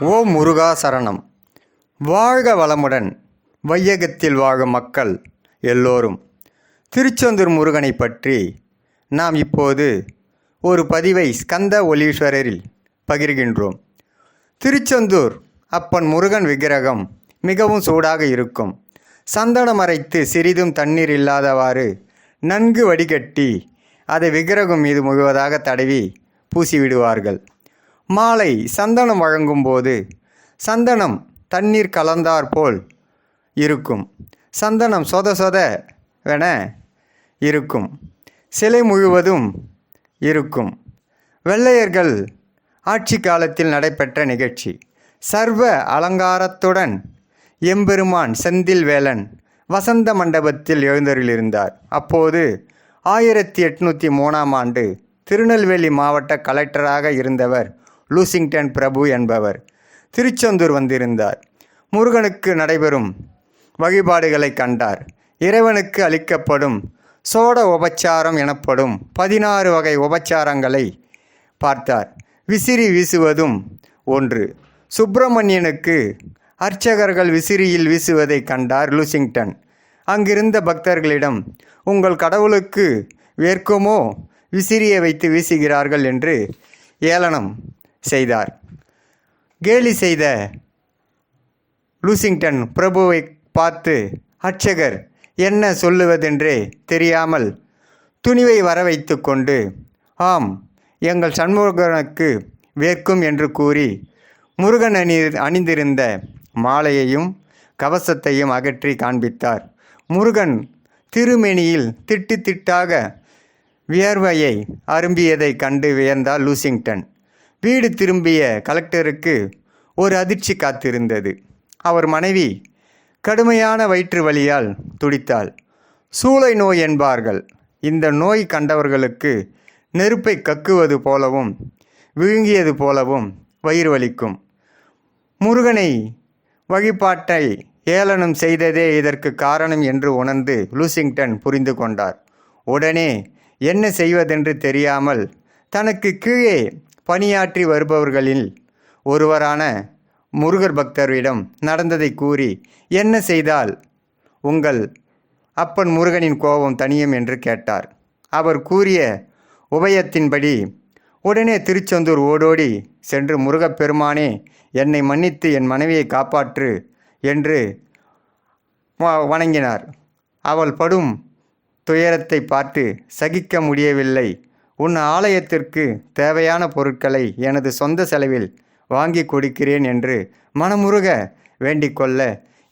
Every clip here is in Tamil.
ஓ முருகா சரணம். வாழ்க வளமுடன். வையகத்தில் வாழும் மக்கள் எல்லோரும். திருச்செந்தூர் முருகனை பற்றி நாம் இப்போது ஒரு பதிவை ஸ்கந்த ஒலீஸ்வரரில் பகிர்கின்றோம். திருச்செந்தூர் அப்பன் முருகன் விக்கிரகம் மிகவும் சூடாக இருக்கும். சந்தனம் அரைத்து சிறிதும் தண்ணீர் இல்லாதவாறு நன்கு வடிகட்டி அதை விக்கிரகம் மீது முழுவதாக தடவி பூசிவிடுவார்கள். மாலை சந்தனம் வழங்கும்போது சந்தனம் தண்ணீர் கலந்தாற் போல் இருக்கும். சந்தனம் சொத சொதவென இருக்கும். சிலை முழுவதும் இருக்கும். வெள்ளையர்கள் ஆட்சி காலத்தில் நடைபெற்ற நிகழ்ச்சி. சர்வ அலங்காரத்துடன் எம்பெருமான் செந்தில் வேலன் வசந்த மண்டபத்தில் எழுந்தருளிருந்தார் அப்போது ஆயிரத்தி எட்நூற்றி மூணாம் ஆண்டு திருநெல்வேலி மாவட்ட கலெக்டராக இருந்தவர் லூசிங்டன் பிரபு என்பவர். திருச்செந்தூர் வந்திருந்தார். முருகனுக்கு நடைபெறும் வழிபாடுகளை கண்டார். இறைவனுக்கு அளிக்கப்படும் சோட உபச்சாரம் எனப்படும் பதினாறு வகை உபச்சாரங்களை பார்த்தார். விசிறி வீசுவதும் ஒன்று. சுப்பிரமணியனுக்கு அர்ச்சகர்கள் விசிறியில் வீசுவதை கண்டார் லூசிங்டன். அங்கிருந்த பக்தர்களிடம் உங்கள் கடவுளுக்கு வேர்க்குமோ? விசிறிய வைத்து வீசுகிறார்கள் என்று ஏளனம் செய்தார். கேலி செய்த லூசிங்டன் பிரபுவை பார்த்து அர்ச்சகர் என்ன சொல்லுவதென்றே தெரியாமல் துணிவை வர வைத்து கொண்டு ஆம் எங்கள் சண்முகனுக்கு வேர்க்கும் என்று கூறி முருகன் அணி அணிந்திருந்த மாலையையும் கவசத்தையும் அகற்றி காண்பித்தார். முருகன் திருமேனியில் திட்டு திட்டாக வியர்வையை அரும்பியதை கண்டு வியந்தார் லூசிங்டன். வீடு திரும்பிய கலெக்டருக்கு ஒரு அதிர்ச்சி காத்திருந்தது. அவர் மனைவி கடுமையான வயிற்று வலியால் துடித்தாள். சூளை நோய் என்பார்கள். இந்த நோய் கண்டவர்களுக்கு நெருப்பை கக்குவது போலவும் விழுங்கியது போலவும் வயிறு வலிக்கும். முருகனை வழிபாட்டை ஏளனம் செய்ததே இதற்கு காரணம் என்று உணர்ந்து லூசிங்டன் புரிந்து கொண்டார். உடனே என்ன செய்வதென்று தெரியாமல் தனக்கு கீழே பணியாற்றி வருபவர்களில் ஒருவரான முருகர் பக்தரிடம் நடந்ததை கூறி என்ன செய்தால் உங்கள் அப்பன் முருகனின் கோபம் தனியும் என்று கேட்டார். அவர் கூறிய உபயத்தின்படி உடனே திருச்செந்தூர் ஓடோடி சென்று முருகப்பெருமானே என்னை மன்னித்து என் மனைவியை காப்பாற்று என்று வ- வணங்கினார். அவள் படும் துயரத்தை பார்த்து சகிக்க முடியவில்லை. உன் ஆலயத்திற்கு தேவையான பொருட்களை எனது சொந்த செலவில் வாங்கி கொடுக்கிறேன் என்று மனமுருக வேண்டிக்கொள்ள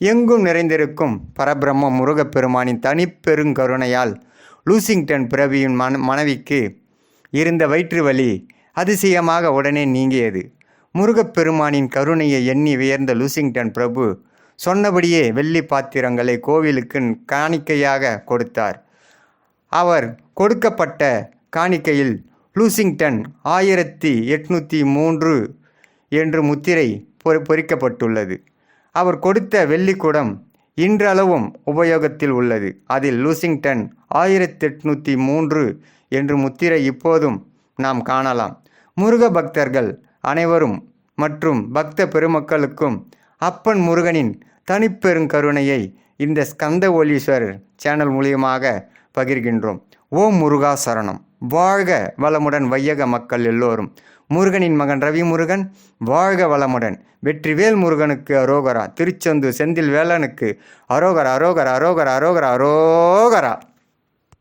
எங்கும் நிறைந்திருக்கும் பரபிரம்ம முருகப்பெருமானின் தனிப்பெருங்கருணையால் லூசிங்டன் பிறவியின் மன மனைவிக்கு இருந்த வயிற்று வலி அதிசயமாக உடனே நீங்கியது. முருகப்பெருமானின் கருணையை எண்ணி உயர்ந்த லூசிங்டன் பிரபு சொன்னபடியே வெள்ளி பாத்திரங்களை கோவிலுக்கு காணிக்கையாக கொடுத்தார். அவர் கொடுக்கப்பட்ட காணிக்கையில் லூசிங்டன் ஆயிரத்தி எட்நூற்றி மூன்று என்று முத்திரை பொறிக்கப்பட்டுள்ளது. அவர் கொடுத்த வெள்ளிக்குடம் இன்றளவும் உபயோகத்தில் உள்ளது. அதில் லூசிங்டன் ஆயிரத்தி எட்நூற்றி மூன்று என்று முத்திரை இப்போதும் நாம் காணலாம். முருக பக்தர்கள் அனைவரும் மற்றும் பக்த பெருமக்களுக்கும் அப்பன் முருகனின் தனிப்பெருங்கருணையை இந்த ஸ்கந்த ஒலீஸ்வரர் சேனல் மூலியமாக பகிர்கின்றோம். ஓம் முருகா சரணம். வாழ்க வளமுடன் வையக மக்கள் எல்லோரும். முருகனின் மகன் ரவி முருகன் வாழ்க வளமுடன். வெற்றிவேல் முருகனுக்கு அரோகரா. திருச்செந்தூர் செந்தில் வேலனுக்கு அரோகரா அரோகரா அரோகரா அரோகரா அரோகரா.